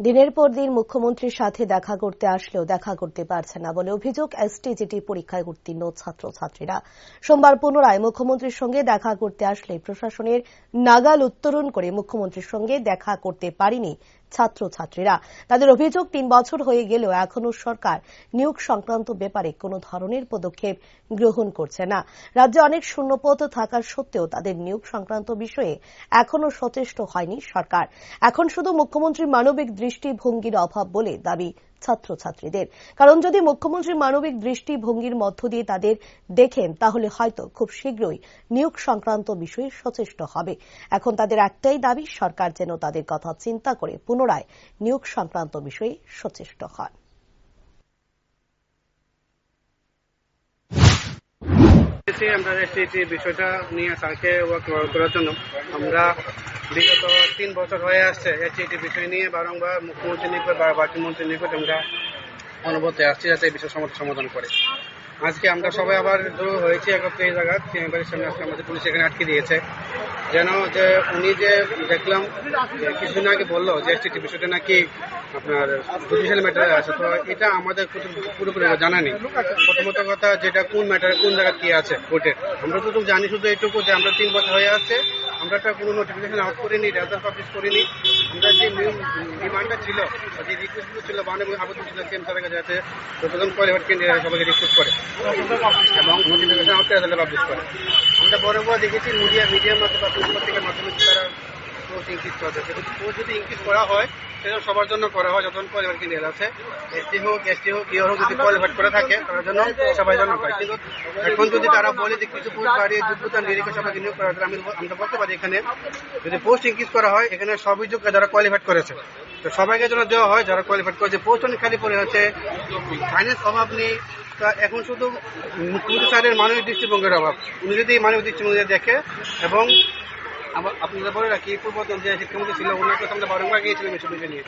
দিনের পর দিন মুখ্যমন্ত্রীর সাথে দেখা করতে আসলেও দেখা করতে পারছে না বলে অভিযোগ এসটিজিটি পরীক্ষায় উত্তীর্ণ ছাত্রছাত্রীরা। সোমবার পুনরায় মুখ্যমন্ত্রীর সঙ্গে দেখা করতে আসলে প্রশাসনের নাগাল উত্তরণ করে মুখ্যমন্ত্রীর সঙ্গে দেখা করতে পারেনি ছাত্রছাত্রীরা। তাদের অভিযোগ, তিন বছর হয়ে গেলেও এখনও সরকার নিয়োগ সংক্রান্ত ব্যাপারে কোনো ধরনের পদক্ষেপ গ্রহণ করছে না। রাজ্যে অনেক শূন্যপদ থাকার সত্ত্বেও তাদের নিয়োগ সংক্রান্ত বিষয়ে এখনও সচেষ্ট হয়নি সরকার। এখন শুধু মুখ্যমন্ত্রীর মানবিক দৃষ্টিভঙ্গির অভাব বলে দাবি ছাত্রছাত্রীদের। কারণ যদি মুখ্যমন্ত্রী মানবিক দৃষ্টিভঙ্গির মধ্য দিয়ে তাদের দেখেন, তাহলে হয়তো খুব শীঘ্রই নিয়োগ সংক্রান্ত বিষয়ে সচেষ্ট হবে। এখন তাদের একটাই দাবি, সরকার যেন তাদের কথা চিন্তা করে পুনরায় নিয়োগ সংক্রান্ত বিষয়ে সচেষ্ট হয়। এসেছি আমরা এসেছি বিষয়টা নিয়ে স্যারকে ওয়ার্ক করার জন্য। আমরা বিগত তিন বছর হয়ে আসছে এসিটি বিষয় নিয়ে বারংবার মুখ্যমন্ত্রী নিকট বা বাকি মন্ত্রীর নিকট আমরা অনুভূতি আসছি যাতে এই বিষয় সমাধান সমাধান করে। আজকে আমরা সবাই আবার জড়ো হয়েছি একত্রে জায়গা চেম্বারের সামনে আজকে আমাদের পুলিশ এখানে আটকে দিয়েছে। যেন যে উনি যে দেখলাম কিছুদিন আগে বলল যে এসটিটি বিষয়টা নাকি আপনার জুডিশিয়াল ম্যাটারে আছে। তো এটা আমাদের পুরো- পুরোপুরি জানা নেই। প্রথমত কথা যেটা কোন ম্যাটারে কোন জায়গায় কি আছে কোর্টে আমরা তো জানি শুধু এইটুকু যে আমরা তিন বছর হয়ে আসছে আমরা একটা কোনো নোটিফিকেশন আউট করিনি রেজাল্ট পাবলিশ করিনি। আমরা যে ডিমান্ডটা ছিল যে রিকোয়েস্টগুলো ছিল মানে আবেদন ছিল সেম কাছে যাতে যতজন কোয়ালিফাইড ক্যান্ডিডেট সবাইকে রিক্রুট করে। এবং নোটিফিকেশন আউট রেজাল্ট পাবলিশ করে। আমরা বড় দেখেছি মিডিয়া মিডিয়ার মাধ্যমে, বা পত্রিকার মাধ্যমে তারা পোস্ট ইনক্রিজ করছে কিন্তু পোস্ট যদি ইনক্রিজ করা হয় সেটা সবার জন্য করা হয় যতজন কোয়ালিফাইড ক্যান্ডিডেট আছে। এসটি হোক এসটি হোক ইয়ে হোক যদি কোয়ালিফাইড করে থাকে তার জন্য সবাই জন্য পায় কিন্তু এখন যদি তারা বলে যে কিছু পোস্ট বাড়িয়ে যোগ্যতা নিরীক্ষা সবাইকে নিয়োগ করা আমি আমরা বলতে পারি এখানে, যদি পোস্ট ইনক্রিজ করা হয়, এখানে সবই যোগ্য যারা কোয়ালিফাইড করেছে। তো সবাইকে যেন দেওয়া হয়, যারা কোয়ালিফাইড করেছে। পোস্ট অনেক খালি পড়ে হচ্ছে ফাইন্যান্স অভাব নেই। তা এখন শুধু মুখ্যমন্ত্রী স্যারের মানবিক দৃষ্টিভঙ্গির অভাব। উনি যদি মানবিক দৃষ্টিভঙ্গি দেখে এবং আপনাদের বলে রাখি পূর্বতন যে শিক্ষামন্ত্রী ছিল ওনার কাছে আমরা বারংবার গিয়েছিলাম এসব বিষয় নিয়ে।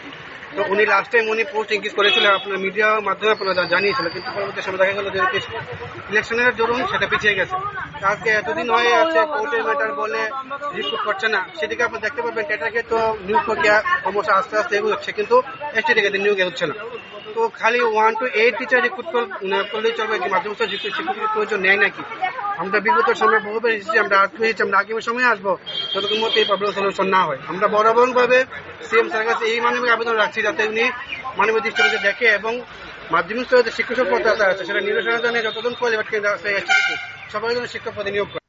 তো উনি লাস্ট টাইম উনি পোস্ট ইনক্রিজ করেছিলেন, আপনার মিডিয়ার মাধ্যমে আপনারা জানিয়েছিল, কিন্তু পরবর্তী সময় দেখা গেল যে ইলেকশনের দরুন সেটা পিছিয়ে গেছে। আজকে এতদিন হয়ে আছে কোর্টের ম্যাটার বলে রিক্রুট করছে না। সেদিকে আপনি দেখতে পাবেন এটাকে তো নিয়োগ প্রক্রিয়া ক্রমশ আস্তে আস্তে এগোচ্ছে, কিন্তু এসটিকে নিয়োগ এগোচ্ছে না। তো খালি one two eight teacher recruit করলেই চলবে মাধ্যমিক শিক্ষকের প্রয়োজন নেয় নাকি? আমরা বিগত সময় বহুবার এসেছি, আমরা আটকে হয়েছি আমরা আগামী সময় আসব। যতক্ষণ মধ্যে এই প্রবলেম সলিউশন না হয়। আমরা বরাবর ভাবে সিএম স্যারের কাছে এই মানবিক আবেদন রাখছি যাতে উনি মানবিক দৃষ্টিতে দেখে এবং মাধ্যমিক স্তরে যে শিক্ষক পদ আছে, সেটা নির্বাচনের জন্য যতজন কোয়ালিফাইড কেন্দ্র আছে সবাই যেন শিক্ষক পদে নিয়োগ করে।